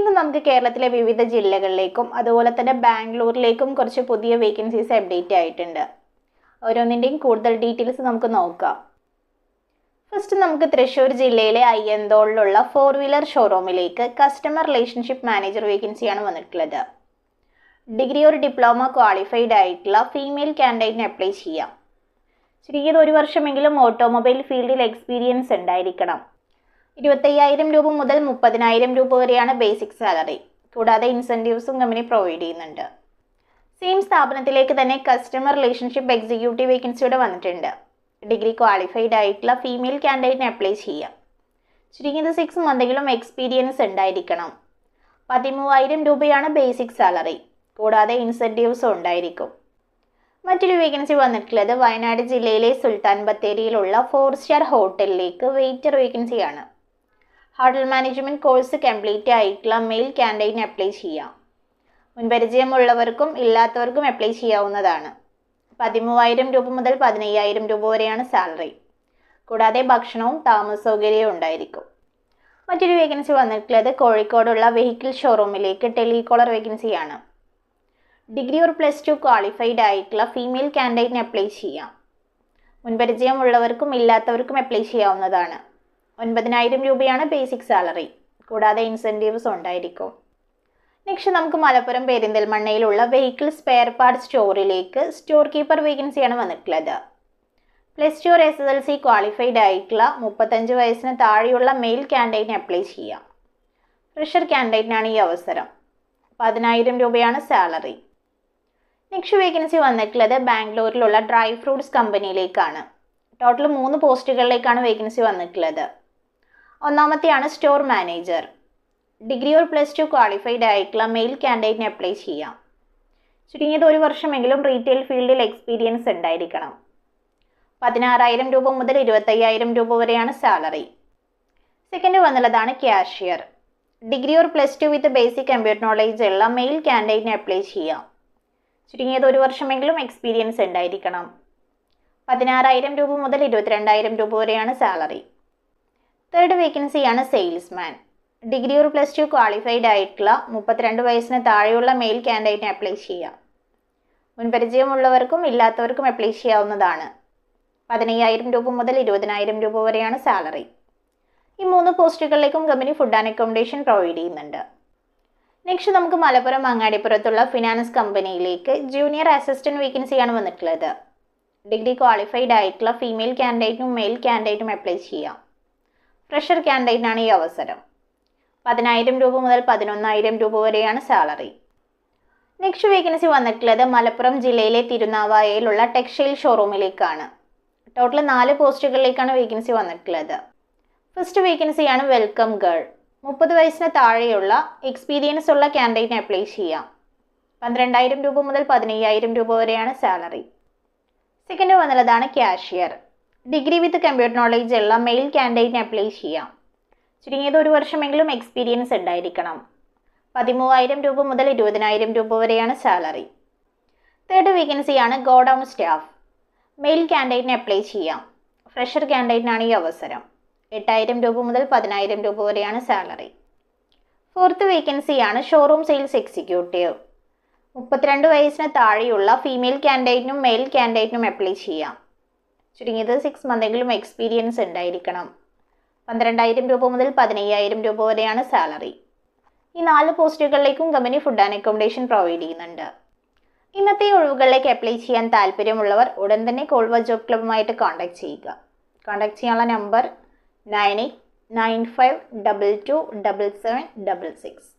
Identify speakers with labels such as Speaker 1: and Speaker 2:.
Speaker 1: ഇന്ന് നമുക്ക് കേരളത്തിലെ വിവിധ ജില്ലകളിലേക്കും അതുപോലെ തന്നെ ബാംഗ്ലൂരിലേക്കും കുറച്ച് പുതിയ വേക്കൻസീസ് അപ്ഡേറ്റ് ആയിട്ടുണ്ട്. ഓരോന്നിന്റെയും കൂടുതൽ ഡീറ്റെയിൽസ് നമുക്ക് നോക്കാം. ഫസ്റ്റ് നമുക്ക് തൃശ്ശൂർ ജില്ലയിലെ അയ്യന്തോളിലുള്ള ഫോർ വീലർ ഷോറൂമിലേക്ക് കസ്റ്റമർ റിലേഷൻഷിപ്പ് മാനേജർ വേക്കൻസിയാണ് വന്നിട്ടുള്ളത്. ഡിഗ്രി ഒരു ഡിപ്ലോമ ക്വാളിഫൈഡ് ആയിട്ടുള്ള ഫീമെയിൽ കാൻഡിഡേറ്റിന് അപ്ലൈ ചെയ്യാം. ശരിക്കും ഒരു വർഷമെങ്കിലും ഓട്ടോമൊബൈൽ ഫീൽഡിൽ എക്സ്പീരിയൻസ് ഉണ്ടായിരിക്കണം. ഇരുപത്തയ്യായിരം രൂപ മുതൽ മുപ്പതിനായിരം രൂപ വരെയാണ് ബേസിക് സാലറി കൂടാതെ ഇൻസെന്റീവ്സും കമ്പനി പ്രൊവൈഡ് ചെയ്യുന്നുണ്ട്. സെയിം സ്ഥാപനത്തിലേക്ക് തന്നെ കസ്റ്റമർ റിലേഷൻഷിപ്പ് എക്സിക്യൂട്ടീവ് വേക്കൻസിയുടെ വന്നിട്ടുണ്ട്. ഡിഗ്രി ക്വാളിഫൈഡ് ആയിട്ടുള്ള ഫീമെയിൽ കാൻഡിഡേറ്റിന് അപ്ലൈ ചെയ്യാം. ചുരുങ്ങിയത് സിക്സ് മന്തെങ്കിലും എക്സ്പീരിയൻസ് ഉണ്ടായിരിക്കണം. പതിമൂവായിരം രൂപയാണ് ബേസിക് സാലറി കൂടാതെ ഇൻസെന്റീവ്സും ഉണ്ടായിരിക്കും. മറ്റൊരു വേക്കൻസി വന്നിട്ടുള്ളത് വയനാട് ജില്ലയിലെ സുൽത്താൻ ബത്തേരിയിലുള്ള ഫോർ സ്റ്റാർ ഹോട്ടലിലേക്ക് വെയിറ്റർ വേക്കൻസിയാണ് ഹോട്ടൽ മാനേജ്മെന്റ് കോഴ്സ് കംപ്ലീറ്റ് ആയിട്ടുള്ള മെയിൽ ക്യാൻഡൈൻ അപ്ലൈ ചെയ്യാം. മുൻപരിചയമുള്ളവർക്കും ഇല്ലാത്തവർക്കും അപ്ലൈ ചെയ്യാവുന്നതാണ്. പതിമൂവായിരം രൂപ മുതൽ പതിനയ്യായിരം രൂപ വരെയാണ് സാലറി കൂടാതെ ഭക്ഷണവും താമസ സൗകര്യവും ഉണ്ടായിരിക്കും. മറ്റൊരു വേക്കൻസി വന്നിട്ടുള്ളത് കോഴിക്കോടുള്ള വെഹിക്കിൾ ഷോറൂമിലേക്ക് ടെലികോളർ വേക്കൻസിയാണ് degree or plus two qualified ആയിട്ടുള്ള ഫീമെയിൽ കാൻഡിഡേറ്റിന് അപ്ലൈ ചെയ്യാം. മുൻപരിചയമുള്ളവർക്കും ഇല്ലാത്തവർക്കും അപ്ലൈ ചെയ്യാവുന്നതാണ്. ഒൻപതിനായിരം രൂപയാണ് ബേസിക് സാലറി കൂടാതെ ഇൻസെന്റീവ്സ് ഉണ്ടായിരിക്കും. നെക്സ്റ്റ് നമുക്ക് മലപ്പുറം പെരിന്തൽമണ്ണയിലുള്ള വെഹിക്കിൾ സ്പെയർ പാർട്ട് സ്റ്റോറിലേക്ക് സ്റ്റോർ കീപ്പർ വേക്കൻസിയാണ് വന്നിട്ടുള്ളത്. Plus two S S L C qualified ആയിട്ടുള്ള മുപ്പത്തഞ്ച് വയസ്സിന് താഴെയുള്ള മെയിൽ കാൻഡിഡേറ്റിന് അപ്ലൈ ചെയ്യാം ഫ്രഷർ കാൻഡിഡേറ്റിനാണ് ഈ അവസരം. പതിനായിരം രൂപയാണ് സാലറി നെക്സ്റ്റ് വേക്കൻസി വന്നിട്ടുള്ളത് ബാംഗ്ലൂരിലുള്ള ഡ്രൈ ഫ്രൂട്ട്സ് കമ്പനിയിലേക്കാണ് ടോട്ടൽ മൂന്ന് പോസ്റ്റുകളിലേക്കാണ് വേക്കൻസി വന്നിട്ടുള്ളത്. ഒന്നാമത്തെയാണ് store manager degree or plus two qualified ആയിട്ടുള്ള മെയിൽ കാൻഡിഡേറ്റിന് അപ്ലൈ ചെയ്യാം. ചുരുങ്ങിയത് ഒരു വർഷമെങ്കിലും റീറ്റെയിൽ ഫീൽഡിൽ എക്സ്പീരിയൻസ് ഉണ്ടായിരിക്കണം. പതിനാറായിരം രൂപ മുതൽ ഇരുപത്തയ്യായിരം രൂപ വരെയാണ് salary second വന്നുള്ളതാണ് cashier degree or plus two with basic computer knowledge ഉള്ള മെയിൽ കാൻഡിഡേറ്റിന് അപ്ലൈ ചെയ്യാം. ചുരുങ്ങിയത് ഒരു വർഷമെങ്കിലും എക്സ്പീരിയൻസ് ഉണ്ടായിരിക്കണം. പതിനാറായിരം രൂപ മുതൽ ഇരുപത്തിരണ്ടായിരം രൂപ വരെയാണ് സാലറി തേർഡ് വേക്കൻസിയാണ് സെയിൽസ്മാൻ ഡിഗ്രി ഒരു പ്ലസ് ടു ക്വാളിഫൈഡ് ആയിട്ടുള്ള മുപ്പത്തിരണ്ട് വയസ്സിന് താഴെയുള്ള മെയിൽ ക്യാൻഡിഡേറ്റിന് അപ്ലൈ ചെയ്യാം. മുൻപരിചയമുള്ളവർക്കും ഇല്ലാത്തവർക്കും അപ്ലൈ ചെയ്യാവുന്നതാണ്. പതിനയ്യായിരം രൂപ മുതൽ ഇരുപതിനായിരം രൂപ വരെയാണ് സാലറി ഈ മൂന്ന് പോസ്റ്റുകളിലേക്കും company food and accommodation provide ചെയ്യുന്നുണ്ട്. നെക്സ്റ്റ് നമുക്ക് മലപ്പുറം അങ്ങാടിപ്പുറത്തുള്ള ഫിനാൻസ് കമ്പനിയിലേക്ക് ജൂനിയർ അസിസ്റ്റന്റ് വേക്കൻസിയാണ് വന്നിട്ടുള്ളത്. ഡിഗ്രി ക്വാളിഫൈഡ് ആയിട്ടുള്ള ഫീമെയിൽ ക്യാൻഡിഡേറ്റും മെയിൽ ക്യാൻഡിഡേറ്റും അപ്ലൈ ചെയ്യാം. ഫ്രഷർ കാൻഡിഡേറ്റിനാണ് ഈ അവസരം. പതിനായിരം രൂപ മുതൽ പതിനൊന്നായിരം രൂപ വരെയാണ് സാലറി. നെക്സ്റ്റ് വേക്കൻസി വന്നിട്ടുള്ളത് മലപ്പുറം ജില്ലയിലെ തിരുനാവായയിലുള്ള ടെക്സ്റ്റൈൽ ഷോറൂമിലേക്കാണ്. ടോട്ടൽ നാല് പോസ്റ്റുകളിലേക്കാണ് വേക്കൻസി വന്നിട്ടുള്ളത്. ഫസ്റ്റ് വേക്കൻസിയാണ് വെൽക്കം ഗേൾ. മുപ്പത് വയസ്സിന് താഴെയുള്ള എക്സ്പീരിയൻസ് ഉള്ള കാൻഡിഡേറ്റിന് അപ്ലൈ ചെയ്യാം. പന്ത്രണ്ടായിരം രൂപ മുതൽ പതിനയ്യായിരം രൂപ വരെയാണ് salary. Second വന്നുള്ളതാണ് cashier degree with computer knowledge ഉള്ള മെയിൽ കാൻഡിഡേറ്റിന് അപ്ലൈ ചെയ്യാം. ചുരുങ്ങിയത് ഒരു വർഷമെങ്കിലും എക്സ്പീരിയൻസ് ഉണ്ടായിരിക്കണം. പതിമൂവായിരം രൂപ മുതൽ ഇരുപതിനായിരം രൂപ വരെയാണ് സാലറി തേർഡ് വേക്കൻസിയാണ് ഗോഡൗൺ സ്റ്റാഫ് മെയിൽ കാൻഡിഡേറ്റിന് അപ്ലൈ ചെയ്യാം. ഫ്രഷർ കാൻഡിഡേറ്റിനാണ് ഈ അവസരം. എട്ടായിരം രൂപ മുതൽ പതിനായിരം രൂപ വരെയാണ് സാലറി ഫോർത്ത് വേക്കൻസിയാണ് ഷോറൂം സെയിൽസ് എക്സിക്യൂട്ടീവ് മുപ്പത്തിരണ്ട് വയസ്സിന് താഴെയുള്ള ഫീമെയിൽ കാൻഡിഡേറ്റിനും മെയിൽ കാൻഡിഡേറ്റിനും അപ്ലൈ ചെയ്യാം. ചുരുങ്ങിയത് സിക്സ് മന്തെങ്കിലും എക്സ്പീരിയൻസ് ഉണ്ടായിരിക്കണം. പന്ത്രണ്ടായിരം രൂപ മുതൽ പതിനയ്യായിരം രൂപ വരെയാണ് സാലറി ഈ നാല് പോസ്റ്റുകളിലേക്കും company food and accommodation provide ചെയ്യുന്നുണ്ട്. ഇന്നത്തെ ഒഴിവുകളിലേക്ക് അപ്ലൈ ചെയ്യാൻ താല്പര്യമുള്ളവർ ഉടൻ തന്നെ കോൾവ ജോബ് ക്ലബ്ബുമായിട്ട് കോൺടാക്ട് ചെയ്യുക. കോൺടാക്ട് ചെയ്യാനുള്ള number nine eight nine five double two double seven double six